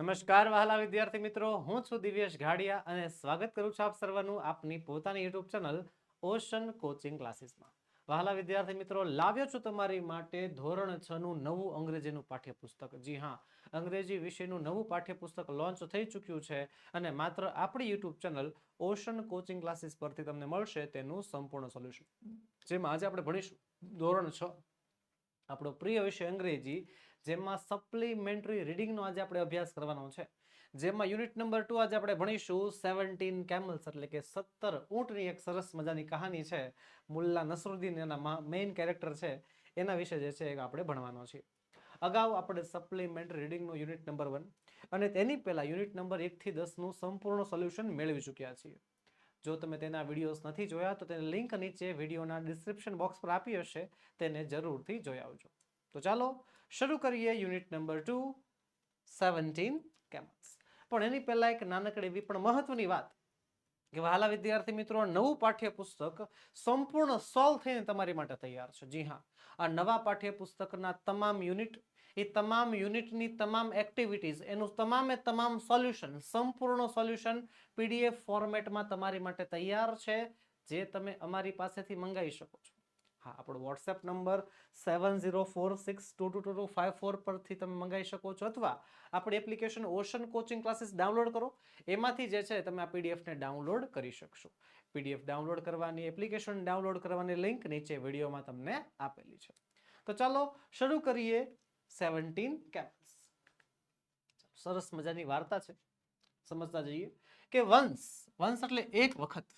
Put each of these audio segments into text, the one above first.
નમસ્કાર વહાલા વિદ્યાર્થી મિત્રો, હું છું દિવ્યેશ ઘાડિયા અને સ્વાગત કરું છું આપ સર્વનું આપની પોતાની યુટ્યુબ ચેનલ ઓશન કોચિંગ ક્લાસીસમાં. વહાલા વિદ્યાર્થી મિત્રો, લાવ્યો છું તમારી માટે ધોરણ છ નું નવું અંગ્રેજીનું પાઠ્યપુસ્તક. જી હા, અંગ્રેજી વિષયનું નવું પાઠ્યપુસ્તક લોન્ચ થઈ ચૂક્યું છે અને માત્ર આપણી YouTube channel Ocean Coaching Classes પરથી તમને મળશે તેનું સંપૂર્ણ સોલ્યુશન જેમાં આજે આપણે ભણીશું ધોરણ છ. આપણો પ્રિય વિષય અંગ્રેજી જેમાં સપ્લિમેન્ટરી રીડિંગનો આજે આપણે અભ્યાસ કરવાનો છે. જેમાં યુનિટ નંબર ટુ આજે આપણે ભણીશું. સેવન્ટીન કેમલ્સ એટલે કે સત્તર ઊંટની એક સરસ મજાની કહાની છે. મુલ્લા નસરુદ્દીન એના મેઇન કેરેક્ટર છે. એના વિશે જે છે એ આપણે ભણવાનો છે. અગાઉ આપણે સપ્લિમેન્ટરી રીડિંગનો યુનિટ નંબર વન અને તેની પહેલાં યુનિટ નંબર એકથી દસનું સંપૂર્ણ સોલ્યુશન મેળવી ચૂક્યા છીએ. જો તમે તેના વિડીયોઝ નથી જોયા તો તેને લિંક નીચે વિડીયોના ડિસ્ક્રિપ્શન બોક્સ પર આપી હશે. તેને જરૂરથી જોઈ આવજો. તો ચાલો શરૂ કરીએ unit number two seventeen campus પણ એની પહેલાં એક નાનકડી એવી પણ મહત્વની વાત કે વહાલા વિદ્યાર્થી મિત્રો, નવું પાઠ્યપુસ્તક સંપૂર્ણ સોલ્વ થઈને તમારી માટે તૈયાર છે. જી હા, આ નવા પાઠ્યપુસ્તકના તમામ યુનિટ, એ તમામ યુનિટની તમામ એક્ટિવિટીઝ એનું તમામે તમામ સોલ્યુશન સંપૂર્ણ સોલ્યુશન પીડીએફ ફોર્મેટમાં તમારી માટે તૈયાર છે, જે તમે અમારી પાસેથી મંગાવી શકો છો. હા, આપણો WhatsApp number seven zero four six two two two two five four પરથી તમે મંગાવી શકો છો અથવા આપણી application Ocean Coaching Classes download કરો. એમાંથી જે છે તમે આ પીડીએફને ડાઉનલોડ કરી શકશો. પીડીએફ ડાઉનલોડ કરવાની એપ્લિકેશન ડાઉનલોડ કરવાની લિંક નીચે વિડીયોમાં તમને આપેલી છે. તો ચાલો શરૂ કરીએ સેવન્ટીન કેપ્સ સરસ મજાની વાર્તા છે. સમજતા જઈએ કે વંશ વંશ એટલે એક વખત.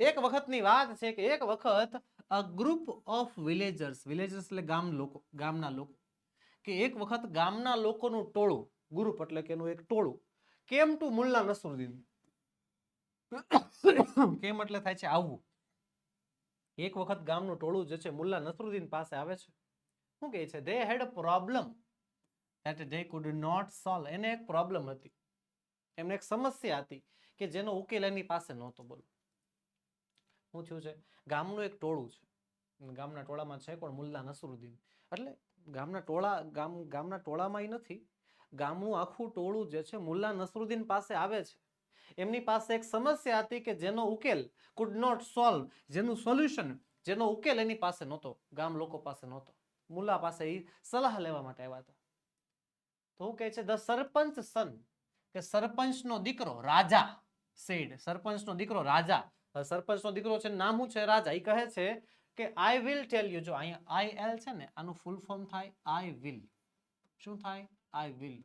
એક વખતની વાત છે કે એક વખત a group of villagers villagers એટલે ગામ લોકો, ગામના લોકો. કે એક વખત ગામના લોકોનું ટોળું ગ્રુપ એટલે કે એનું એક ટોળું, કેમ ટુ મુલ્લા નસરુદ્દીન કેમ એટલે થાય છે આવવું એક વખત ગામનું ટોળું જે છે મુલ્લા નસરુદ્દીન પાસે આવે છે. શું કહે છે? They had a problem that they could not solve એને એક પ્રોબ્લેમ હતી. એમને એક સમસ્યા હતી કે જેનો ઉકેલ એની પાસે નહોતો બોલો. શું થયું છે? ગામનું એક ટોળું છે. ગામના ટોળામાં છે કોણ? મુલ્લા નસરુદ્દીન. એટલે ગામના ટોળા, ગામ, ગામના ટોળામાં ઈ નથી. ગામનું આખું ટોળું જે છે મુલ્લા નસરુદ્દીન પાસે આવે છે. એમની પાસે એક સમસ્યા હતી કે જેનો ઉકેલ કુડ નોટ સોલ્વ જેનું સોલ્યુશન જેનો ઉકેલ એની પાસે નહોતો. ગામ લોકો પાસે નહોતો. મુલ્લા પાસે એ સલાહ લેવા માટે આવ્યા હતા. તો શું કહે છે ધ સરપંચ સન કે સરપંચનો દીકરો રાજા સેડ સરપંચનો દીકરો રાજા સરપંચનો દીકરો છે, નામ શું છે, રાજા? એ કહે છે કે આઈ વિલ ટેલ યુ જો અહીંયા આઈ એલ છે ને, આનું ફૂલ ફોર્મ થાય આઈ વિલ શું થાય? આઈ વિલ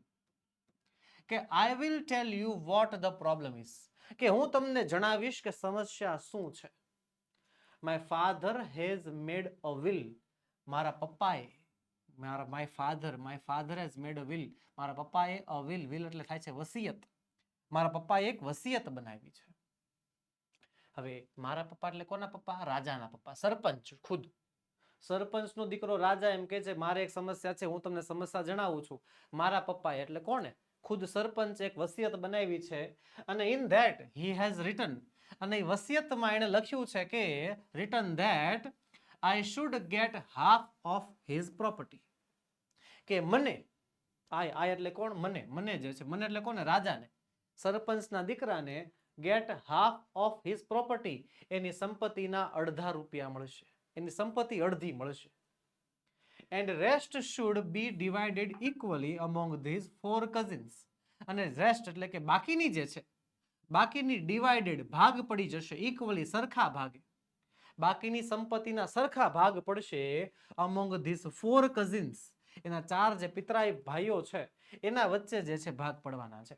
કે I will tell you what the problem is કે, હું તમને જણાવીશ કે સમસ્યા શું છે. My father has made a will મારા પપ્પાએ, મારા my father my father has made a will મારા પપ્પાએ અ વિલ વિલ એટલે થાય છે, વસિયત. મારા પપ્પાએ એક વસિયત બનાવી છે. હવે મારા પપ્પા એટલે કોના પપ્પા? રાજાના પપ્પા. સરપંચ ખુદ. સરપંચનો દીકરો રાજા એમ કે છે, મારે એક સમસ્યા છે, હું તમને સમસ્યા જણાવું છું. મારા પપ્પાએ એટલે કોને ખુદ સરપંચ એક વસિયત બનાવી છે અને in that he has written અને વસિયતમાં એણે લખ્યું છે કે written that I should get half of his property કે મને, આય આય એટલે કોણ? મને મને જે છે, મને એટલે કોને? રાજાને. સરપંચના દીકરાને get half of his property એની સંપત્તિના અડધા રૂપિયા મળશે. એની સંપત્તિ અડધી મળશે. And rest should be divided equally among these four cousins અને રેસ્ટ એટલે કે બાકીની જે છે, બાકીની ડિવાઇડેડ ભાગ પડી જશે ઇક્વલી સરખા ભાગે. બાકીની સંપત્તિના સરખા ભાગ પડશે અમોંગ ધીઝ ફોર કઝિન્સ એના ચાર જે પિતરાઈ ભાઈઓ છે, એના વચ્ચે જે છે ભાગ પડવાના છે.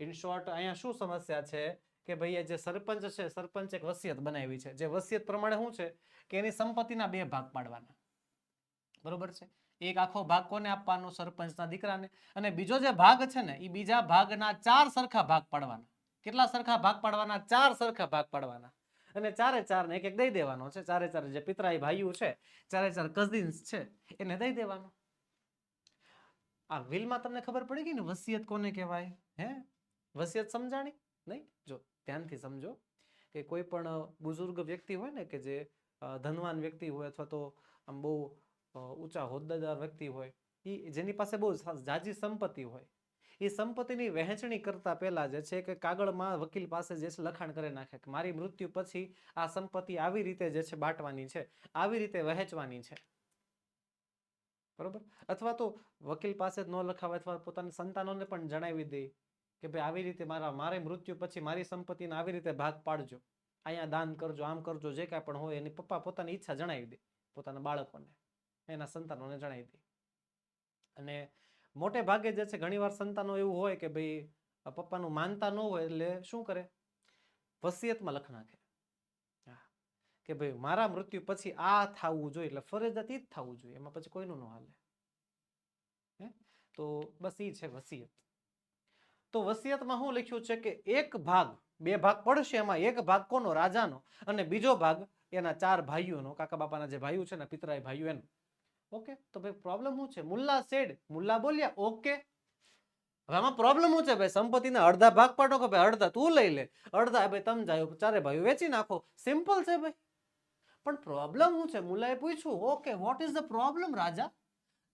ઇન શોર્ટ અહીંયા શું સમસ્યા છે કે ભાઈ જે સરપંચ છે, સરપંચ એક વસિયત બનાવી છે. જે વસિયત પ્રમાણે શું છે કે એની સંપત્તિના બે ભાગ પાડવાના. બરોબર છે? એક આખો ભાગ કોને આપવાનો? સરપંચના દીકરાને. અને બીજો જે ભાગ છે ને એ બીજા ભાગના ચાર સરખા ભાગ પાડવાના. કેટલા સરખા ભાગ પાડવાના? ચાર સરખા ભાગ પાડવાના. અને ચારે ચાર ને એક એક દઈ દેવાનો છે. ચારે ચાર જે પિતરાઈ ભાઈઓ છે, ચારે ચાર કઝિન્સ છે, એને દઈ દેવાનો. આ વિલમાં તમને ખબર પડી ગઈ ને વસિયત કોને કહેવાય? હે? વસિયત સમજાણી? નહીં? જો, ધ્યાનથી સમજો કે કોઈ પણ બુઝુર્ગ વ્યક્તિ હોય ને કે જે ધનવાન વ્યક્તિ હોય અથવા તો આમ બહુ ઊંચા હોદ્દેદાર વ્યક્તિ હોય એ જેની પાસે બહુ જાજી સંપત્તિ હોય એ સંપત્તિની વહેંચણી કરતા પહેલા જે છે કે કાગળમાં વકીલ પાસે જે છે લખાણ કરી નાખે કે મારી મૃત્યુ પછી આ સંપત્તિ આવી રીતે જે છે બાંટવાની છે, આવી રીતે વહેંચવાની છે. બરોબર? અથવા તો વકીલ પાસે ન લખાવે અથવા પોતાના સંતાનોને પણ જણાવી દે કે ભાઈ આવી રીતે મારા, મારે મૃત્યુ પછી મારી સંપત્તિને આવી રીતે ભાગ પાડજો. અહીંયા દાન કરજો, આમ કરજો, જે કાંઈ પણ હોય, એની પપ્પા પોતાની ઈચ્છા જણાવી દે, પોતાના બાળકોને, એના સંતાનોને જણાવી દે. અને મોટે ભાગે જે છે, ઘણીવાર સંતાનો એવું હોય કે ભાઈ પપ્પાનું માનતા ન હોય એટલે શું કરે? વસિયતમાં લખ નાખે. કે ભાઈ મારા મૃત્યુ પછી આ થવું જોઈએ, એટલે ફરજિયાત જ થવું જોઈએ, એમાં પછી કોઈનું ન હાલે. તો બસ એ છે વસિયત. તો વસિયતમાં શું લખ્યું છે કે એક ભાગ, બે ભાગ પડશે એમાં, એક ભાગ કોનો? રાજાનો. અને બીજો ભાગ એના ચાર ભાઈઓનો. કાકા બાપાના જે ભાઈઓ છે ને પિતરાય ભાઈઓ એનો. ઓકે? તો ભાઈ પ્રોબ્લેમ શું છે? મુલ્લા સેડ મુલ્લા બોલ્યા, ઓકે. હવે આમાં પ્રોબ્લેમ શું છે? ભાઈ સંપત્તિના અડધા ભાગ પાડો કે ભાઈ અડધા તું લઈ લે? અડધા ભાઈ તમે જાય ચારે ભાઈઓ વેચી નાખો. સિમ્પલ છે ભાઈ. પણ પ્રોબ્લેમ શું છે? મુલાએ પૂછ્યું, okay what is the problem Raja?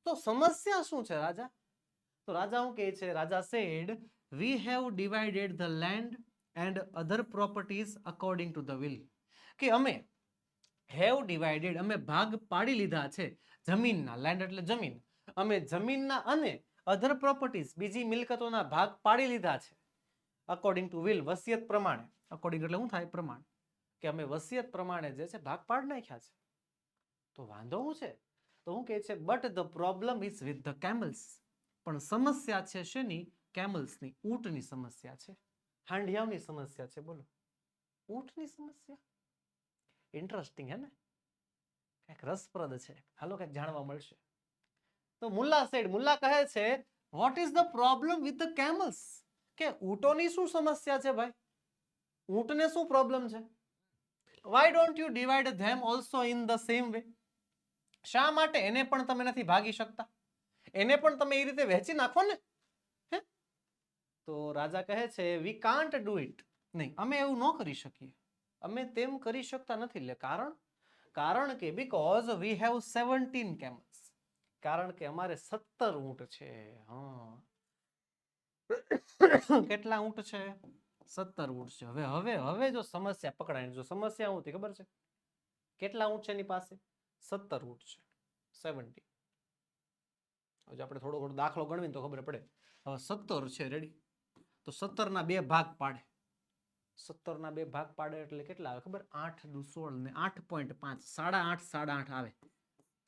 તો સમસ્યા શું છે, રાજા? તો રાજા શું કહે છે? Raja said we have divided the land and other properties according to the will કે અમે હેવ ડિવાઇડેડ અમે ભાગ પાડી લીધા છે જમીનના લેન્ડ એટલે જમીન. અમે જમીનના અને અધર પ્રોપર્ટીઝ બીજી મિલકતોના ભાગ પાડી લીધા છે અકોર્ડિંગ ટુ વિલ વસિયત પ્રમાણે. અકોર્ડિંગ એટલે શું થાય? પ્રમાણ. કે અમે વસિયત પ્રમાણે જે છે ભાગ પાડી નાખ્યા છે. તો વાંધો શું છે? તો હું કહે છે? But the problem is with the camels પણ સમસ્યા છે શેની? કેમલ્સની, ઊંટની સમસ્યા છે. હાંડિયાઓની સમસ્યા છે, બોલો. ઊંટની સમસ્યા? ઇન્ટરેસ્ટિંગ હે ને? કંઈક રસપ્રદ છે. હાલો, કંઈક જાણવા મળશે. તો મુલ્લા સેડ મુલ્લા કહે છે what is the problem with the camels કે ઊંટોની શું સમસ્યા છે ભાઈ? ઊંટને શું પ્રોબ્લેમ છે? Why don't you divide them also in the same way શા માટે એને પણ તમે નથી ભાગી શકતા? એને પણ તમે એ રીતે વહેંચી નાખો ને? તો રાજા કહે છે વી કાન્ટ ડુ ઇટ નહીં, અમે એવું ન કરી શકીએ. અમે તેમ કરી શકતા નથી. એટલે કારણ? કારણ કે because we have seventeen camels કારણ કે અમારે સત્તર ઊંટ છે. હા. કેટલા ઊંટ છે? સત્તર ઊંટ છે. હવે હવે હવે જો સમસ્યા પકડાય જો સમસ્યા હું ખબર છે? કેટલા ઊંટ છે એની પાસે? સત્તર ઊંટ છે. સેવન્ટી હવે આપણે થોડો થોડો દાખલો ગણવીને તો ખબર પડે. હવે સત્તર છે રેડી તો સત્તરના બે ભાગ પાડે. સત્તરના બે ભાગ પાડે એટલે કેટલા આવે ખબર? આઠ દુ સોળ ને આઠ પોઈન્ટ પાંચ. સાડા આઠ સાડા આઠ આવે.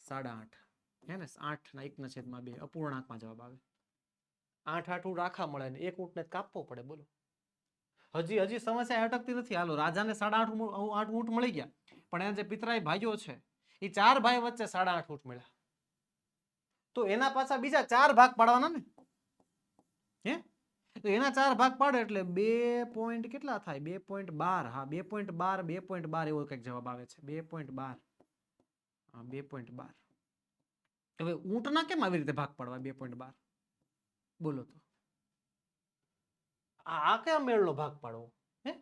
સાડા આઠ. હે ને? આઠ ના એકના છેદમાં બે. અપૂર્ણાંકમાં જવાબ આવે. આઠ આઠ ઊંટ આખા મળે ને એક ઊંટને કાપવો પડે, બોલો. હજી હજી સમસ્યા અટકતી નથી. હાલો, રાજાને સાડા આઠ આઠ ઊંટ મળી ગયા. પણ એના જે પિતરાય ભાઈઓ છે એ ચાર ભાઈ વચ્ચે સાડા આઠ ઊંટ મળ્યા. તો એના પાછા બીજા ચાર ભાગ પાડવાના ને? હે? તો એના ચાર ભાગ પાડે એટલે બે પોઈન્ટ કેટલા થાય? બે પોઈન્ટ બાર. હા, બે પોઈન્ટ બાર, બે પોઈન્ટ બાર એવો કંઈક જવાબ આવે છે. બે પોઈન્ટ બાર. હા, બે પોઈન્ટ બાર. હવે ઊંટના કેમ આવી રીતે ભાગ પાડવા બે પોઈન્ટ બાર? બોલો તો. આ કયા મેળનો ભાગ પાડવો? હે?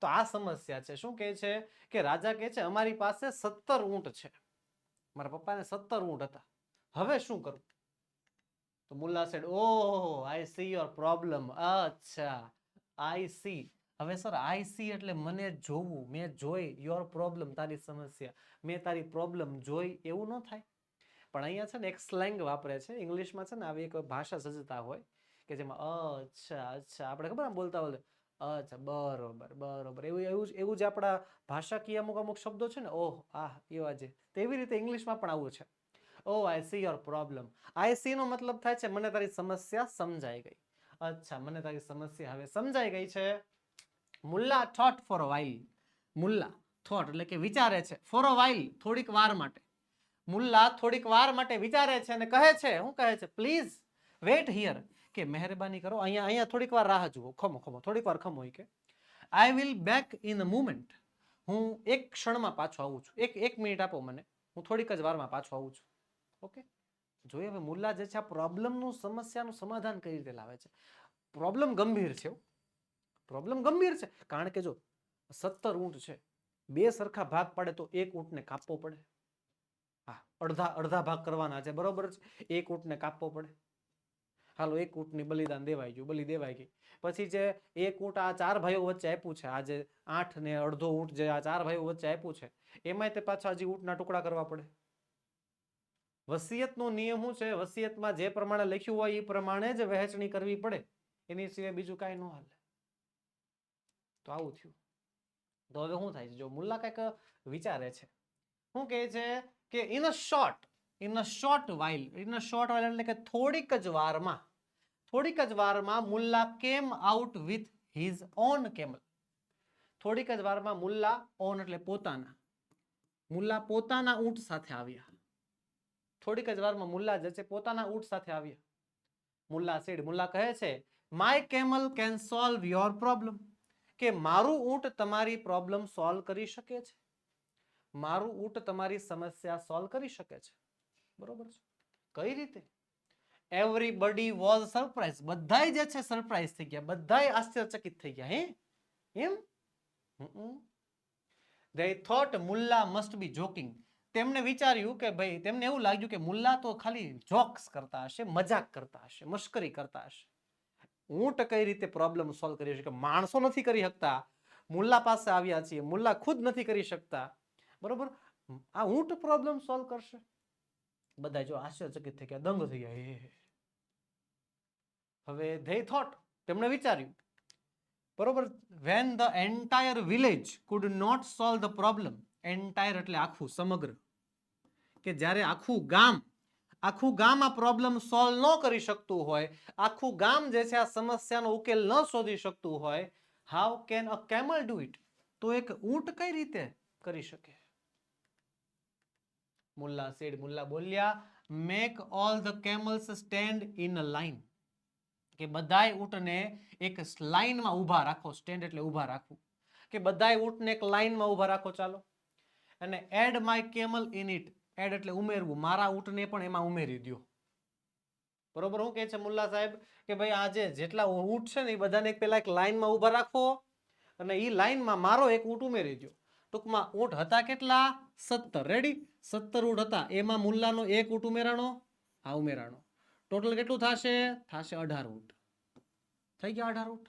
તો આ સમસ્યા છે. શું કહે છે? કે રાજા કહે છે, અમારી પાસે સત્તર ઊંટ છે. મારા પપ્પાને સત્તર ઊંટ હતા. હવે શું કરું? તો Mulla said oh I see your problem અચ્છા આઈ સી હવે સર આઈ સી એટલે મને જોવું, મેં જોઈ યોર પ્રોબ્લેમ તારી સમસ્યા. મેં તારી પ્રોબ્લેમ જોઈ, એવું ન થાય. પણ અહીંયા છે ને એક સ્લેંગ વાપરે છે. ઇંગ્લિશમાં છે ને આવી એક ભાષા સજ્જતા હોય કે જેમાં, અચ્છા અચ્છા. આપણે ખબર આમ બોલતા બોલે અચ્છા, બરોબર બરોબર. એવું એવું જ એવું જ આપણા ભાષાકીય અમુક અમુક શબ્દો છે ને, ઓહ આહ એવા જે તેવી રીતે ઇંગ્લિશમાં પણ આવું છે. ઓ I see your problem I see નો મતલબ થાય છે, મને તારી સમસ્યા સમજાઈ ગઈ. અચ્છા, મને તારી સમસ્યા હવે સમજાઈ ગઈ છે. Mulla thought for a while Mulla thought એટલે કે વિચારે છે. ફોર અ વાઇલ થોડીક વાર માટે. મુલ્લા, થોડીક વાર માટે વિચારે છે અને કહે છે શું કહે છે પ્લીઝ વેટ હિયર કે મહેરબાની કરો, અહીંયા અહીંયા થોડીક વાર રાહ જુઓ. ખમો ખમો, થોડીક વાર ખમો કે I will back in a moment હું એક ક્ષણમાં પાછો આવું છું. એક એક મિનિટ આપો મને. હું થોડીક જ વારમાં પાછો આવું છું. ઓકે? જોઈએ હવે મુલ્લા જે છે આ પ્રોબ્લેમનું સમસ્યાનું સમાધાન કઈ રીતે લાવે છે? પ્રોબ્લેમ ગંભીર છે પ્રોબ્લેમ ગંભીર છે. કારણ કે જો સત્તર ઊંટ છે, બે સરખા ભાગ પાડે તો એક ઊંટને કાપવો પડે. હા, અડધા અડધા ભાગ કરવાના છે, બરોબર છે? એક ઊંટને કાપવો પડે. હાલો, એક ઊંટની બલિદાન દેવાઈ ગયું, બલિ દેવાઈ ગઈ. પછી જે એક ઊંટ આ ચાર ભાઈઓ વચ્ચે આપ્યું છે, આ જે આઠ ને અડધો ઊંટ જે આ ચાર ભાઈઓ વચ્ચે આપ્યું છે, એમાંય તે પાછા હજી ઊંટના ટુકડા કરવા પડે. વસિયતનો નિયમ શું છે? વસિયતમાં જે પ્રમાણે લખ્યું હોય એ પ્રમાણે જ વહેંચણી કરવી પડે. એની સિવાય બીજું કાંઈ ન હાલે. તો આવું થયું. તો હવે શું થાય છે? જો મુલ્લા કંઈક વિચારે છે. શું કહે છે કે in a short in a short while in a short while એટલે કે થોડીક જ વારમાં, થોડીક જ વારમાં Mulla came out with his own camel થોડીક જ વારમાં મુલ્લા ઓન એટલે પોતાના. મુલ્લા પોતાના ઊંટ સાથે આવ્યા. થોડીક જ વારમાં મુલ્લા જે છે પોતાના ઊંટ સાથે આવ્યા. મુલ્લા સેડ મુલ્લા કહે છે my camel can solve your problem કે મારું ઊંટ તમારી પ્રોબ્લેમ સોલ્વ કરી શકે છે. મારું ઊંટ તમારી સમસ્યા સોલ્વ કરી શકે છે. બરોબર છે? કઈ રીતે? એવરીબડી વોઝ સરપ્રાઈઝ બધાય જે છે સરપ્રાઈઝ થઈ ગયા. બધાય આશ્ચર્યચકિત થઈ ગયા. હે? એમ? They thought Mulla must be joking તેમને વિચાર્યું કે ભાઈ તેમને એવું લાગ્યું કે મુલ્લા તો ખાલી જોક્સ કરતા હશે, મજાક કરતા હશે, મશ્કરી કરતા હશે. ઊંટ કઈ રીતે પ્રોબ્લેમ સોલ્વ કરી શકે? માણસો નથી કરી શકતા. મુલ્લા પાસે આવ્યા છીએ, મુલ્લા ખુદ નથી કરી શકતા. બરોબર? આ ઊંટ પ્રોબ્લેમ સોલ્વ કરશે. બધા જો આશ્ચર્યચકિત થઈ ગયા, દંગ થઈ ગયા. હે હે. હવે ધે થોટ તેમણે વિચાર્યું. બરોબર? When the entire village could not solve the problem entire એટલે આખું, સમગ્ર. કે જ્યારે આખું ગામ આખું ગામ આ પ્રોબ્લેમ સોલ્વ ન કરી શકતું હોય, આખું ગામ જે છે આ સમસ્યાનો ઉકેલ ન શોધી શકતું હોય how can a camel do it તો એક ઊંટ કઈ રીતે કરી શકે? મુલ્લા સેડ મુલ્લા બોલ્યા make all the camels stand in a line કે બધાય ઊંટને એક લાઈનમાં ઊભા રાખો સ્ટેન્ડ એટલે ઊભા રાખવું. કે બધાય ઊંટને એક લાઈનમાં ઊભા રાખો, ચાલો. અને add my camel in it add એટલે ઉમેરવું. મારા ઊંટને પણ એમાં ઉમેરી દો બરોબર હું કહે છે મુલ્લા સાહેબ? કે ભાઈ આજે જેટલા ઊંટ છે ને એ બધાને એક પેલા એક લાઈનમાં ઊભા રાખો અને એ લાઈનમાં મારો એક ઊંટ ઉમેરી દો ટૂંકમાં ઊંટ હતા કેટલા? સત્તર. રેડી સત્તર ઊંટ હતા. એમાં મુલ્લાનો એક ઊંટ ઉમેરાણો હા ઉમેરાણો. ટોટલ કેટલું થશે? થશે અઢાર ઊંટ. થઈ ગયા અઢાર ઊંટ?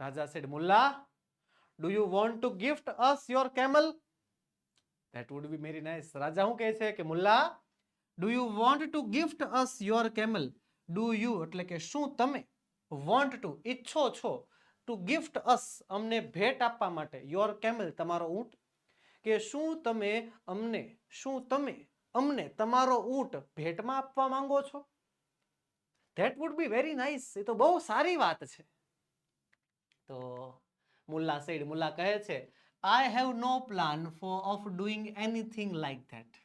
Raja said Mulla do you want to gift us your camel that would be very nice Raja શું કહે છે કે, Mulla do you want to gift us your camel do you એટલે કે, શું તમે વોન્ટ ટુ ઈચ્છો છો ટુ ગિફ્ટ અસ અમને ભેટ આપવા માટે યોર કેમલ તમારો ઊંટ? કે શું તમે અમને, શું તમે અમને તમારો ઊંટ ભેટમાં આપવા માંગો છો? That would be very nice એ તો બહુ સારી વાત છે. તો મુલ્લા સેડ મુલ્લા કહે છે I have no plan for of doing anything like that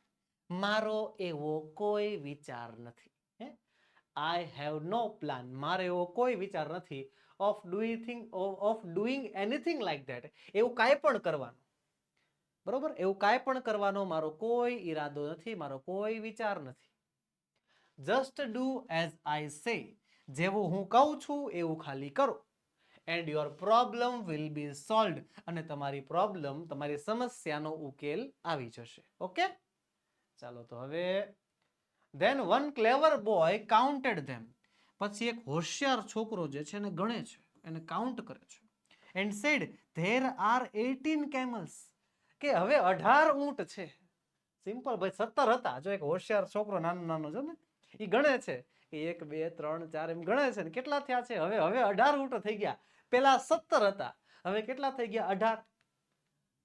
મારો એવો કોઈ વિચાર નથી, હે? આઈ હેવ નો પ્લાન મારે એવો કોઈ વિચાર નથી of doing of doing anything like that એવું કાંઈ પણ કરવાનું. બરોબર? એવું કાંઈ પણ કરવાનો મારો કોઈ ઈરાદો નથી, મારો કોઈ વિચાર નથી. જસ્ટ ડુ એઝ આઈ સે જેવું હું કહું છું, એવું ખાલી કરો. And your problem will be solved અને તમારી પ્રોબ્લેમ તમારી સમસ્યાનો ઉકેલ આવી જશે. ઓકે ચાલો તો હવે then one clever boy counted them પછી એક હોશિયાર છોકરો જે છે એને ગણે છે, એને કાઉન્ટ કરે છે. And said there are eighteen camels કે હવે અઢાર ઊંટ છે. સિમ્પલ ભાઈ, સત્તર હતા. જો એક હોશિયાર છોકરો નાનો નાનો છે ને એ ગણે છે. કે એક, બે, ત્રણ, ચાર, એમ ગણે છે ને, કેટલા થયા છે? હવે હવે અઢાર ઊંટ થઈ ગયા. પેલા સત્તર હતા. હવે કેટલા થઈ ગયા? અઢાર.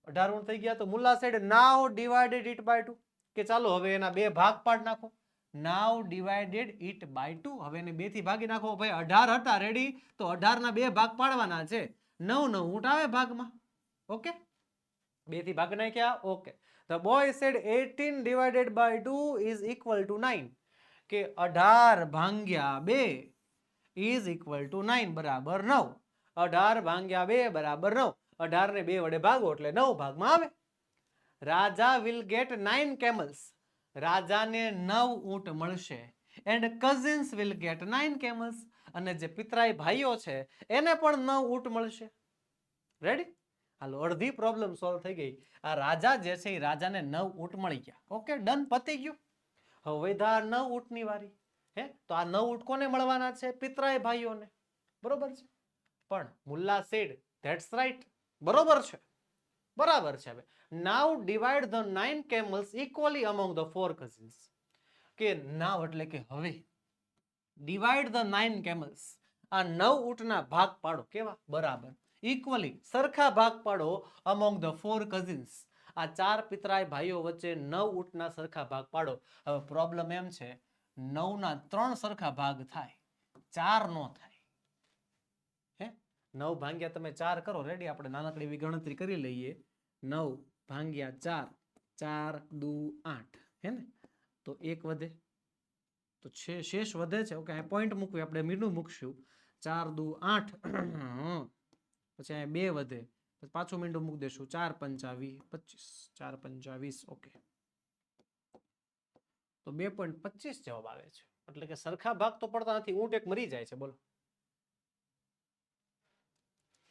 અઢાર ગુણ થઈ ગયા તો Mulla said now divided it by two કે ચાલો હવે એના બે ભાગ પાડ નાખો. Now divided it by two હવે એને બેથી ભાગી નાખો. ભાઈ, અઢાર હતા. રેડી તો અઢાર ના બે ભાગ પાડવાના છે. નવ નવ આવે ભાગમાં. ઓકે? બેથી ભાગ નાખ્યા. Okay. The boy said 18 divided by two is equal to nine કે 18 ભાંગ્યા બે ઇઝ ઇક્વલ ટુ નાઇન બરાબર 9 18 ભાંગ્યા બે બરાબર 9 18 ને બે વડે ભાગો એટલે નવ ભાગમાં આવે. Raja will get nine camels રાજાને નવ ઊંટ મળશે. And cousins will get nine camels અને જે પિતરાઈ ભાઈઓ છે, એને પણ નવ ઊંટ મળશે. રેડી હાલો, અડધી પ્રોબ્લેમ સોલ્વ થઈ ગઈ. આ રાજા જે છે, એ રાજાને નવ ઊંટ મળી ગયા. ઓકે ડન પતી ગયું. હવે ધાર નવ ઊંટની વારી. હે? તો આ નવ ઊંટ કોને મળવાના છે? પિતરાય ભાઈઓને. બરોબર છે? પણ મુલ્લા સેડ ધેટ્સ રાઈટ બરોબર છે. બરાબર છે હવે. Now divide the nine camels equally among the four cousins કે નાવ એટલે કે હવે. ડિવાઈડ ધ નાઇન કેમલ્સ આ નવ ઊંટના ભાગ પાડો કેવા? બરાબર. ઇક્વલી સરખા ભાગ પાડો અમોંગ ધ ફોર કઝિન્સ આ ચાર પિતરાય ભાઈઓ વચ્ચે નવ ઊંટના સરખા ભાગ પાડો. હવે પ્રોબ્લેમ એમ છે નવના ત્રણ સરખા ભાગ થાય ચાર નો થાય. નવ ભાંગ્યા તમે ચાર કરો રેડી આપણે નાનકડી એવી ગણતરી કરી લઈએ. નવ ભાંગ્યા ચાર ચાર દુ આઠ. હે ને? તો એક વધે. તો છે, શેષ વધે છે. ઓકે પોઈન્ટ મૂકવી, આપણે મીંડું મૂકશું. ચાર દુ આઠ. પછી અહીંયા બે વધે. પછી પાછું મીંડું મૂકી દેશું. ચાર પંચાવી, પચીસ. ચાર પંચાવીસ, ઓકે. તો બે પોઈન્ટ પચીસ જવાબ આવે છે. એટલે કે સરખા ભાગ તો પડતા નથી. ઊંટ એક મરી જાય છે. બોલો.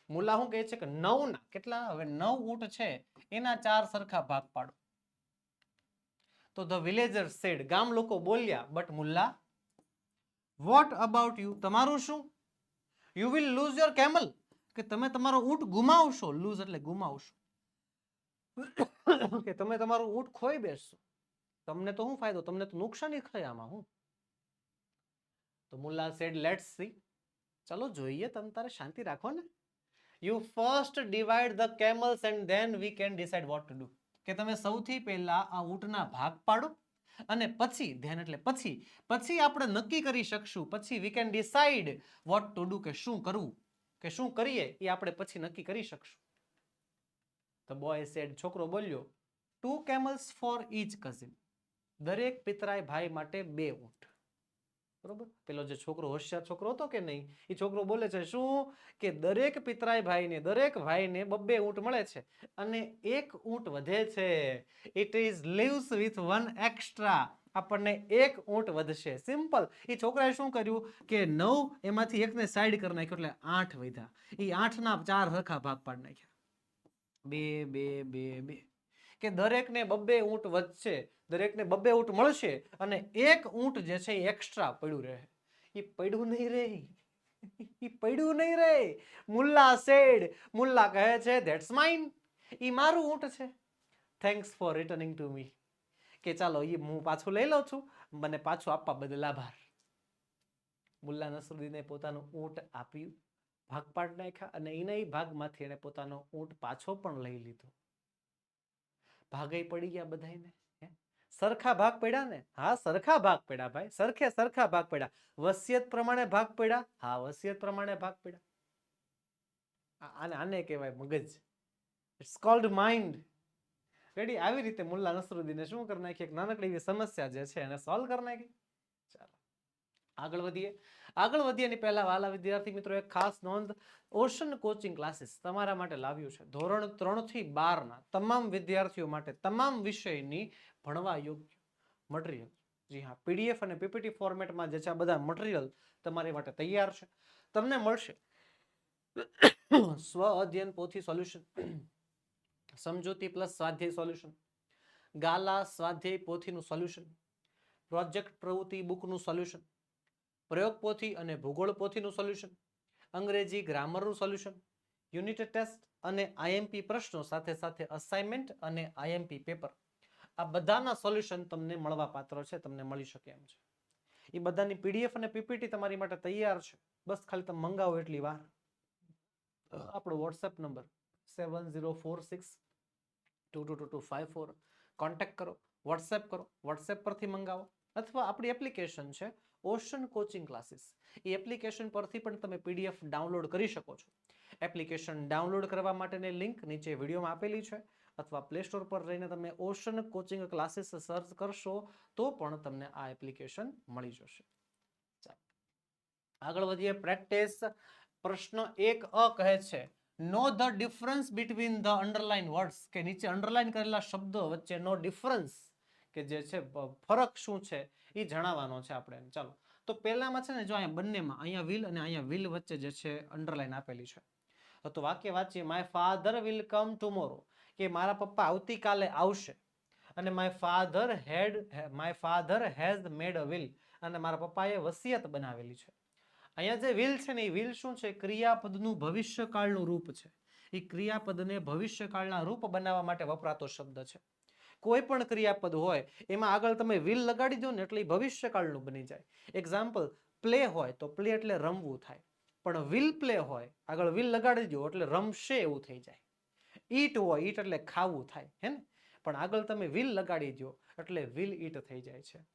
મુલા શું કહે છે કે નવ ના, કેટલા? હવે નવ ઊંટ છે, એના ચાર સરખા ભાગ પાડો. તો ધ વિલેજર સેડ, ગામ લોકો બોલ્યા but Mulla what about you તમારું શું? You will lose your camel કે તમે તમારો ઊંટ ગુમાવશો લૂઝ એટલે ગુમાવશો. કે તમે તમારું ઊંટ ખોઈ બેસશો. તમને તો શું ફાયદો? તમને તો નુકસાની થાય આમાં, હું? તો મુલ્લા સેડ લેટ્સ સી ચલો, જોઈએ તમે તારે શાંતિ રાખો ને. You first divide the camels and then we can decide what to do કે તમે સૌથી પહેલા આ ઊંટના ભાગ પાડો અને પછી, ધ્યાન એટલે પછી પછી આપણે નક્કી કરી શકશું, પછી we can decide what to do કે શું કરવું, કે શું કરીએ, એ આપણે પછી નક્કી કરી શકશું. ધ બોય સેડ છોકરો બોલ્યો two camels for each cousin દરેક પિતરાય ભાઈ માટે બે ઊંટ. બરોબર? પેલો જે છોકરો હોશિયાર છોકરો હતો કે નહીં? એ છોકરો બોલે છે, શું? કે દરેક પિતરાય ભાઈને, દરેક ભાઈને બબ્બે ઊંટ મળે છે અને એક ઊંટ વધે છે. It is leaves with one extra આપણને એક ઊંટ વધશે. સિમ્પલ એ છોકરાએ શું કર્યું? કે નવ એમાંથી એકને સાઈડ કરી નાખ્યો એટલે આઠ વધ્યા. એ આઠના ચાર હરખા ભાગ પાડી નાખ્યા. બે બે બે બે. કે દરેકને બબ્બે ઊંટ વધશે. દરેકને બબ્બે ઊંટ મળશે અને એક ઊંટ જે છે એ એક્સ્ટ્રા પડ્યું રહે. એ પડ્યું નહીં રહે એ પડ્યું નહીં રહે મુલ્લા સેડ મુલ્લા કહે છે ધેટ્સ માઇન એ મારું ઊંટ છે. Thanks for returning to me કે ચાલો એ હું પાછું લઈ લઉં છું. મને પાછું આપવા બદલ આભાર. મુલ્લા નસરુદ્દીને પોતાનું ઊંટ આપ્યું ભાગ પાડ નાખ્યા અને એના ભાગમાંથી એણે પોતાનો ઊંટ પાછો પણ લઈ લીધો. ભાગે પડી ગયા બધાયને. હે? સરખા ભાગ પડ્યા ને? હા, સરખા ભાગ પડ્યા ભાઈ. સરખે સરખા ભાગ પડ્યા. વસિયત પ્રમાણે ભાગ પડ્યા? હા, વસિયત પ્રમાણે ભાગ પડ્યા. આને કહેવાય મગજ. ઇટ્સ કોલ્ડ માઇન્ડ રેડી આવી રીતે મુલ્લા નસરુદ્દીને શું કરી નાખી? એક નાનકડી એવી સમસ્યા જે છે એને સોલ્વ કરી નાખી. ચાલો. આગળ વધીએ. આગળ વધીએ એની પહેલા વાલા વિદ્યાર્થી મિત્રો, એક ખાસ નોંધ. ઓશન કોચિંગ ક્લાસીસ તમારા માટે લાવ્યું છે. ધોરણ ત્રણથી બાર ના તમામ વિદ્યાર્થીઓ માટે તમામ વિષયની ભણવા યોગ્ય મટીરિયલ જી હા પીડીએફ અને પીપીટી ફોર્મેટમાં જે છે આ બધા મટીરિયલ તમારી માટે તૈયાર છે. તમને મળશે સ્વ અધ્યયન પોથી સોલ્યુશન સમજૂતી પ્લસ સ્વાધ્યાય સોલ્યુશન ગાલા સ્વાધ્યાય પોથીનું સોલ્યુશન પ્રોજેક્ટ પ્રવૃત્તિ બુકનું સોલ્યુશન પ્રયોગ પોથી અને ભૂગોળ પોથીનું સોલ્યુશન અંગ્રેજી ગ્રામરનું સોલ્યુશન યુનિટ ટેસ્ટ અને આઈએમપી પ્રશ્નો સાથે સાથે અસાઇનમેન્ટ અને આઈએમપી પેપર આ બધાના સોલ્યુશન તમને મળવા પાત્ર છે તમને મળી શકે એમ છે. એ બધાની પીડીએફ અને પીપીટી તમારી માટે તૈયાર છે. બસ ખાલી તમે મંગાવો એટલી વાર. આપણો WhatsApp number seven zero four six two two two two five four contact કરો વોટ્સએપ કરો વોટ્સએપ પરથી મંગાવો. અથવા આપણી એપ્લિકેશન છે ઓશન કોચિંગ ક્લાસીસ એ એપ્લિકેશન પરથી પણ તમે પીડીએફ ડાઉનલોડ કરી શકો છો. એપ્લિકેશન ડાઉનલોડ કરવા માટેની લિંક નીચે વિડીયોમાં આપેલી છે. અથવા પ્લે સ્ટોર પર રહીને તમે ઓશન કોચિંગ ક્લાસીસ સર્ચ કરશો, તો પણ તમને આ એપ્લિકેશન મળી જશે. આગળ વધીએ. પ્રેક્ટિસ પ્રશ્ન એક અ કહે છે know the difference between the underline words કે નીચે અંડરલાઇન કરેલા શબ્દો વચ્ચેનો ડિફરન્સ કે જે છે ફરક શું છે એ જણાવવાનો છે આપણે. ચાલો. તો પહેલામાં છે ને, જો અહીંયા બંનેમાં, અહીંયા વિલ અને અહીંયા વિલ વચ્ચે જે છે અંડરલાઇન આપેલી છે. તો વાક્ય વાંચીએ. My father will come tomorrow કે મારા પપ્પા આવતીકાલે આવશે. અને my father had my father has made a will અને મારા પપ્પાએ વસિયત બનાવેલી છે. અહીંયા જે વિલ છે ને, એ વિલ શું છે? ક્રિયાપદનું ભવિષ્યકાળનું રૂપ છે. એ ક્રિયાપદને ભવિષ્યકાળના રૂપ બનાવવા માટે વપરાતો શબ્દ છે. કોઈ પણ ક્રિયાપદ હોય, એમાં આગળ તમે વિલ લગાડી દો ને, એટલે ભવિષ્યકાળનું બની જાય. એક્ઝામ્પલ પ્લે હોય, તો પ્લે એટલે રમવું થાય. પણ વિલ પ્લે હોય, આગળ વિલ લગાડી દો, એટલે રમશે એવું થઈ જાય. ઈટ હોય, ઈટ એટલે ખાવું થાય, હે ને? પણ આગળ તમે વિલ લગાડી દો એટલે વિલ ઈટ થઈ જાય છે.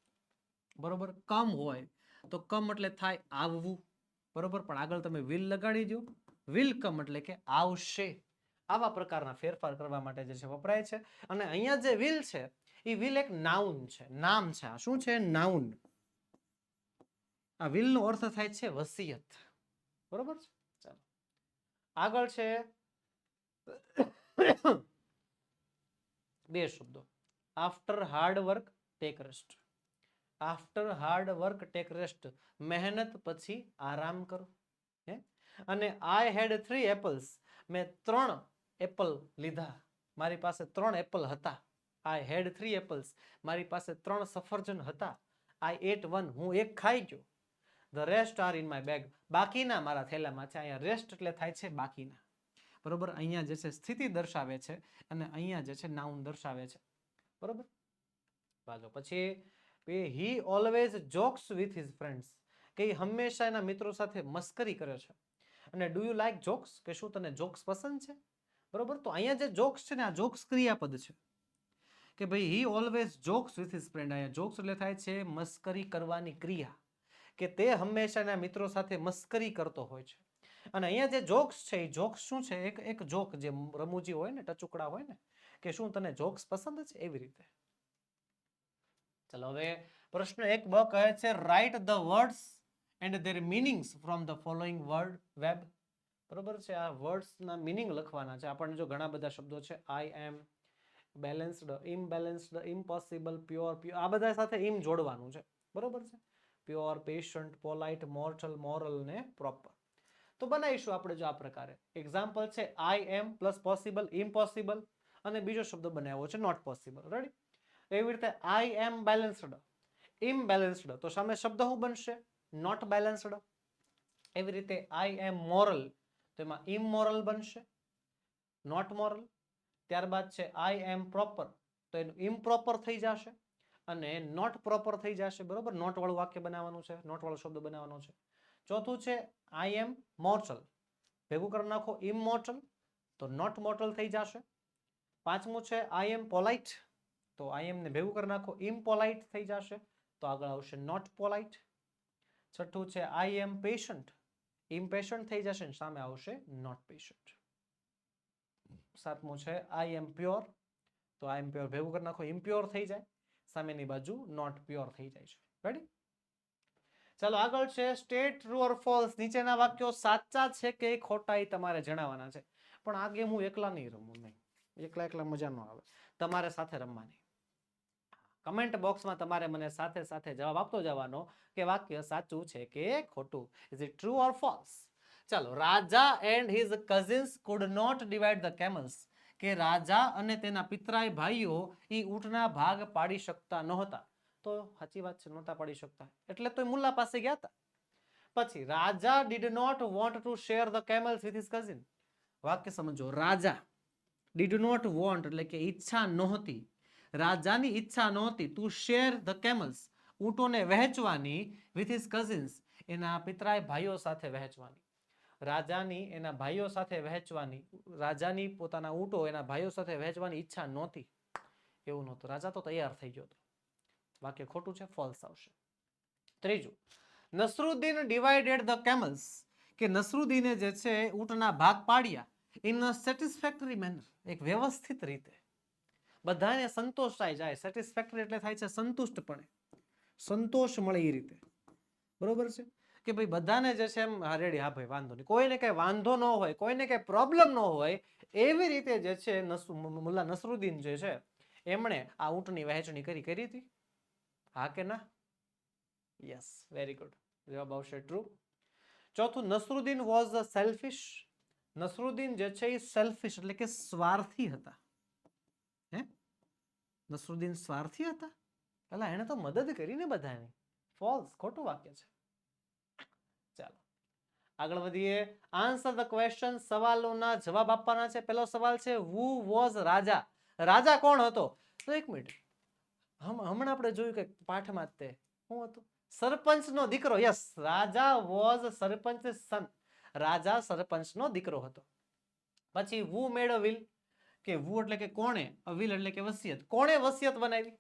બરોબર? કમ હોય, તો કમ એટલે થાય આવવું. બરોબર? પણ આગળ તમે વિલ લગાડી દો વિલ કમ એટલે કે આવશે. આવા પ્રકારના ફેરફાર કરવા માટે જે છે વપરાય છે. અને અહીંયા જે વિલ છે એ વિલ એક નાઉન છે. નામ છે. આ શું છે? નાઉન આ વિલ નો અર્થ થાય છે વસિયત. બરોબર છે? ચાલો. આગળ છે બે શબ્દો. After hard work take rest after hard work take rest મહેનત પછી આરામ કરો. હે? અને આઈ હેડ થ્રી એપલ્સ મેં ત્રણ એપલ લીધા. મારી પાસે ત્રણ એપલ હતા. આઈ હેડ થ્રી એપલ્સ મારી પાસે ત્રણ સફરજન હતા. આઈ એટ વન હું એક ખાઈ ગયો. The rest are in my bag બાકીના મારા થેલામાં છે. અહીંયા રેસ્ટ એટલે થાય છે બાકીના. બરોબર? અહીંયા જે છે સ્થિતિ દર્શાવે છે અને અહીંયા જે છે નાઉન દર્શાવે છે. બરોબર? બાજુ પછી he always jokes with his friends કે હંમેશા એના મિત્રો સાથે મસ્કરી કરે છે. અને ડુ યુ લાઈક જોક્સ કે શું તને જોક્સ પસંદ છે? બરોબર? તો અહીંયા જે જોક્સ છે ને, આ જોક્સ ક્રિયાપદ છે. કે ભાઈ he always jokes with his friend અહીંયા જોક્સ એટલે થાય છે મસ્કરી કરવાની ક્રિયા, કે તે હંમેશા એના મિત્રો સાથે મસ્કરી કરતો હોય છે. અને અહીંયા જે જોક્સ છે, એ જોક્સ શું છે? એક એક જોક જે રમૂજી હોય ને, ટચુકડા હોય ને, કે શું તને જોક્સ પસંદ છે? એવી રીતે. ચલો હવે પ્રશ્ન એક બ કહે છે write the words and their meanings from the following word web બરોબર છે? આ વર્ડ્સના મિનિંગ લખવાના છે. આપણને જો ઘણા બધા શબ્દો છે I M balanced imbalanced impossible pure pure આ બધા સાથે ઇમ જોડવાનું છે. બરોબર છે? Pure patient polite mortal moral ને પ્રોપર તો બનાવીશું આપણે જો આ પ્રકારે. એક્ઝામ્પલ છે I M plus possible impossible અને બીજો શબ્દ બનાવ્યો છે નોટ પોસિબલ રેડી એવી રીતે આઈ એમ બેલેન્સ્ડ ઇમ્બેલેન્સ્ડ તો સામે શબ્દ શું બનશે? નોટ બેલેન્સ્ડ એવી રીતે આઈ એમ મોરલ તો એમાં ઇમોરલ બનશે. નોટ મોરલ ત્યારબાદ છે આઈ એમ પ્રોપર તો એનું ઇમ્પ્રોપર થઈ જશે. અને નોટ પ્રોપર થઈ જશે. બરોબર? નોટવાળું વાક્ય બનાવવાનું છે. નોટવાળો શબ્દ બનાવવાનો છે. ચોથું છે આઈ એમ મોર્ટલ ભેગું કરી નાખો ઇમોર્ટલ તો નોટ મોર્ટલ થઈ જશે. પાંચમું છે આઈ એમ પોલાઇટ તો આઈ એમ ને ભેગું કરી નાખો ઇમ્પોલાઇટ થઈ જશે. તો આગળ આવશે નોટ પોલાઇટ છઠ્ઠું છે આઈ એમ પેશન્ટ ઇમ્પેશન્ટ થઈ જશે ને સામે આવશે નોટ પેશન્ટ સાતમું છે આઈ એમ પ્યોર તો આઈ એમ પ્યોર ભેગું કરી નાખો ઇમ્પ્યોર થઈ જાય. સામેની બાજુ નોટ પ્યોર થઈ જાય છે. રેડી ચાલો આગળ છે સ્ટેટ ટ્રુ ઓર ફોલ્સ. નીચેના વાક્યો સાચા છે કે ખોટા એ તમારે જણાવવાના છે. પણ આ ગેમ હું એકલા નહીં રમું, નહીં. એકલા એકલા મજા ન આવે. તમારે સાથે રમવાની. કમેન્ટ બોક્સમાં તમારે મને સાથે સાથે જવાબ આપતો જવાનો કે વાક્ય સાચું છે કે ખોટું. Is it true or false ચાલો, Raja and his cousins could not divide the camels કે રાજા અને તેના પિતરાય ભાઈઓ એ ઊંટના ભાગ પાડી શકતા નહોતા. તો સાચી વાત છે નહોતા પાડી શકતા. એટલે તો મુલ્લા પાસે ગયા હતા પછી Raja did not want to share the camels with his cousin વાક્ય સમજો, રાજા ડીડ નોટ વોન્ટ એટલે કે ઈચ્છા નહોતી. રાજાની ઈચ્છા નહોતી ટુ શેર ધ કેમલ્સ ઊંટોને વહેંચવાની વિથ હિઝ કઝિન્સ એના પિતરાય ભાઈઓ સાથે વહેંચવાની. રાજાની, એના ભાઈઓ સાથે વહેંચવાની, રાજાની પોતાના ઊંટો, એના ભાઈઓ સાથે વહેંચવાની ઈચ્છા નહોતી. એવું નહોતું. રાજા તો તૈયાર થઈ ગયો હતો. વાક્ય ખોટું છે ફોલ્સ આવશે. ત્રીજું, નસરુદ્દીન ડિવાઇડેડ ધ કેમલ્સ કે નસરુદ્દીને જે છે ઊંટના ભાગ પાડ્યા ઇન અ સેટિસ્ફેક્ટરી મેનર એક વ્યવસ્થિત રીતે. બધાને સંતોષ થાય જાય. સેટિસ્ફેક્ટરી એટલે થાય છે સંતુષ્ટપણે. સંતોષ મળે એ રીતે. બરોબર છે? કે ભાઈ બધાને જે છે એમ રેડી હા, ભાઈ, વાંધો નહીં. કોઈને કંઈ વાંધો ન હોય, કોઈને કંઈ પ્રોબ્લેમ ન હોય, એવી રીતે જે છે મુલ્લા નસરુદ્દીન જે છે, એમણે આ ઊંટની વહેંચણી કરી કરી હતી. હા કે ના? યસ વેરી ગુડ જવાબ આવશે ટ્રુ ચોથું, Nasruddin was a selfish Nasruddin જે છે એ સેલ્ફિશ એટલે કે સ્વાર્થી હતા. હે? નસરુદ્દીન સ્વાર્થી હતા? પેલા એણે તો મદદ કરીને બધાની. ફોલ્સ ખોટું વાક્ય છે. ચાલો, આગળ વધીએ. આન્સર ધ ક્વેશ્ચન સવાલોના જવાબ આપવાના છે. પહેલો સવાલ છે હુ વોઝ રાજા? રાજા કોણ હતો? તો એક મિનિટ હમણાં આપણે જોયું કે પાઠમાં તે. શું હતું? સરપંચનો દીકરો. યસ, રાજા વોઝ સરપંચ સન. રાજા સરપંચનો દીકરો હતો. પછી વુ મેડ વિલ કે વુ એટલે કે કોણે? વિલ એટલે કે વસિયત. કોણે વસિયત બનાવી?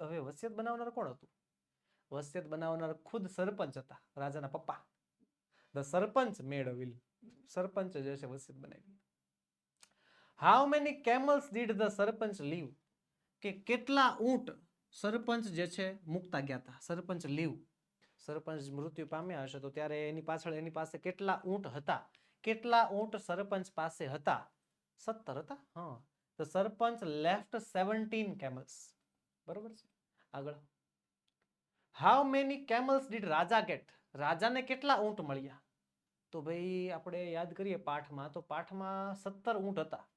હવે વસિયત બનાવનાર કોણ હતું? વસિયત બનાવનાર ખુદ સરપંચ હતા, રાજાના પપ્પા. ધ સરપંચ મેડ વિલ સરપંચ જે છે, વસિયત બનાવી. How many camels did the sarpanch leave કે કેટલા ઊંટ સરપંચ જે છે મુકતા ગયા હતા સરપંચ લીવ. સરપંચ મૃત્યુ પામ્યા હશે તો ત્યારે એની પાછળ એની પાસે કેટલા ઊંટ હતા? કેટલા ઊંટ સરપંચ પાસે હતા? સત્તર હતા? હા. તો સરપંચ લેફ્ટ સેવન્ટીન કેમલ્સ બરોબર છે? આગળ. How many camels did Raja get રાજાને કેટલા ઊંટ મળ્યા? તો ભાઈ આપણે યાદ કરીએ પાઠમાં, તો પાઠમાં સત્તર ઊંટ હતા.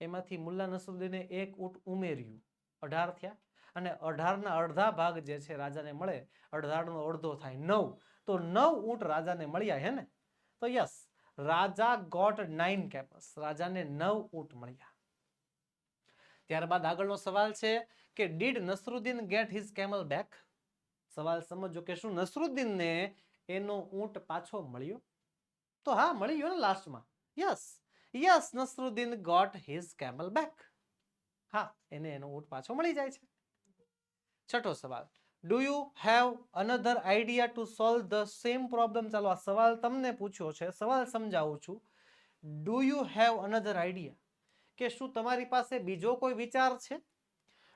એમાંથી મુલ્લા નસરુદ્દીને એક ઊંટ ઉમેર્યું. અઢાર થયા. અને અઢારના અડધા ભાગ જે છે રાજાને મળે, અઢારનો અડધો થાય નવ. તો નવ ઊંટ રાજાને મળ્યા હે ને? તો yes, Raja got nine camels. રાજાને નવ ઊંટ મળ્યા. ત્યારબાદ આગળનો સવાલ છે કે did Nasruddin get his camel back? સવાલ સમજો કે શું નસરુદ્દીનને એનો ઊંટ પાછો મળ્યો? તો હા મળી ગયો ને લાસ્ટમાં yes yes, Nasruddin got his camel back. હા, એને એનો ઊંટ પાછો મળી જાય છે. છઠ્ઠો સવાલ. Do you have another idea to solve the same problem ચાલો, આ સવાલ તમને પૂછ્યો છે. સવાલ સમજાવું છું. Do you have another idea કે શું તમારી પાસે બીજો કોઈ વિચાર છે?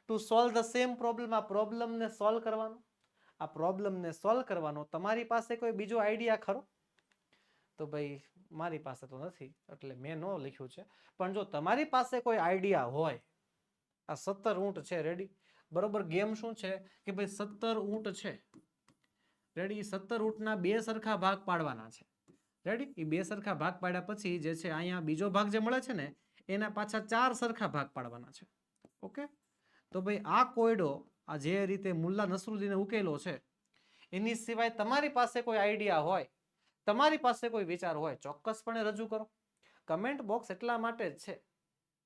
To solve the same problem આ પ્રોબ્લેમને સોલ્વ કરવાનો? આ પ્રોબ્લેમને સોલ્વ કરવાનો તમારી પાસે કોઈ બીજો આઈડિયા ખરો? તો ભાઈ, મારી પાસે તો નથી, એટલે મેં ન લખ્યું છે. પણ જો તમારી પાસે કોઈ આઈડિયા હોય આ સત્તર ઊંટ છે રેડી બરોબર ગેમ શું છે? કે ભાઈ સત્તર ઊંટ છે. રેડી સત્તર ઊંટના બે સરખા ભાગ પાડવાના છે. રેડી એ બે સરખા ભાગ પાડ્યા પછી જે છે, અહીંયા બીજો ભાગ જે મળે છે ને, એના પાછા ચાર સરખા ભાગ પાડવાના છે. ઓકે? તો ભાઈ આ કોયડો, આ જે રીતે મુલ્લા નસરુદ્દીને ઉકેલો છે, એની સિવાય તમારી પાસે કોઈ આઈડિયા હોય, તમારી પાસે કોઈ વિચાર હોય, ચોક્કસપણે રજૂ કરો. કમેન્ટ બોક્સ એટલા માટે જ છે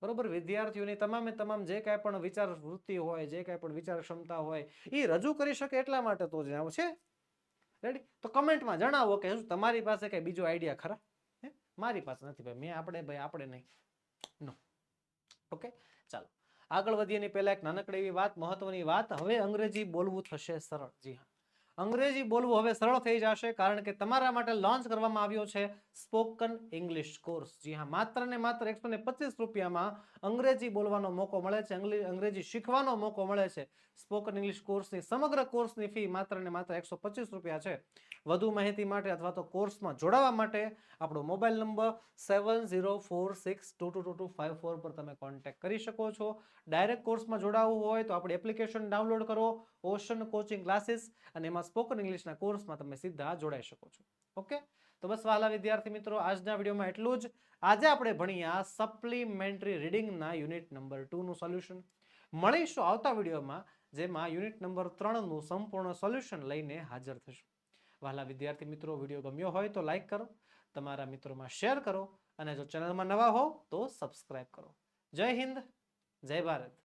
બરોબર? વિદ્યાર્થીઓની તમામે તમામ જે કાંઈ પણ વિચાર વૃત્તિ હોય, જે કાંઈ પણ વિચાર ક્ષમતા હોય એ રજૂ કરી શકે એટલા માટે તો જ છે? રેડી તો કમેન્ટમાં જણાવો કે શું તમારી પાસે કંઈ બીજો આઈડિયા ખરા? હે? મારી પાસે નથી ભાઈ, મેં આપણે ભાઈ, આપણે નહીં. નો ઓકે ચાલો. આગળ વધીએની પહેલાં એક નાનકડી એવી વાત, મહત્વની વાત. હવે અંગ્રેજી બોલવું થશે સરળ. જી હા. અંગ્રેજી બોલવું હવે સરળ થઈ જશે કારણ કે તમારા માટે લોન્ચ કરવામાં આવ્યો છે સ્પોકન ઇંગ્લિશ કોર્સ જી હા, માત્ર ને માત્ર એકસો ને પચીસ રૂપિયામાં અંગ્રેજી બોલવાનો મોકો મળે છે અંગ્રેજી શીખવાનો મોકો મળે છે. સ્પોકન ઇંગ્લિશ કોર્સની સમગ્ર કોર્સની ફી માત્ર ને માત્ર એકસો પચીસ રૂપિયા છે. વધુ માહિતી માટે અથવા તો કોર્સમાં જોડાવા માટે આપણો mobile number seven zero four six two two two two five four પર તમે કોન્ટેક્ટ કરી શકો છો. ડાયરેક્ટ કોર્સમાં જોડાવવું હોય તો આપણી એપ્લિકેશન ડાઉનલોડ કરો ઓશન કોચિંગ ક્લાસીસ અને એમાં સ્પોકન ઇંગ્લિશના કોર્સમાં તમે સીધા જોડાઈ શકો છો. ઓકે તો બસ વાલા વિદ્યાર્થી મિત્રો, આજના વિડીયોમાં એટલું જ. આજે આપણે ભણ્યા સપ્લિમેન્ટરી રીડિંગના યુનિટ નંબર ટુનું સોલ્યુશન મળીશું આવતા વિડીયોમાં, જેમાં યુનિટ નંબર ત્રણનું સંપૂર્ણ સોલ્યુશન લઈને હાજર થશું વાલા વિદ્યાર્થી મિત્રો, વીડિયો ગમ્યો હોય તો લાઈક કરો, તમારા મિત્રોમાં શેર કરો અને જો ચેનલમાં નવા હો તો સબસ્ક્રાઈબ કરો. જય હિન્દ, જય ભારત.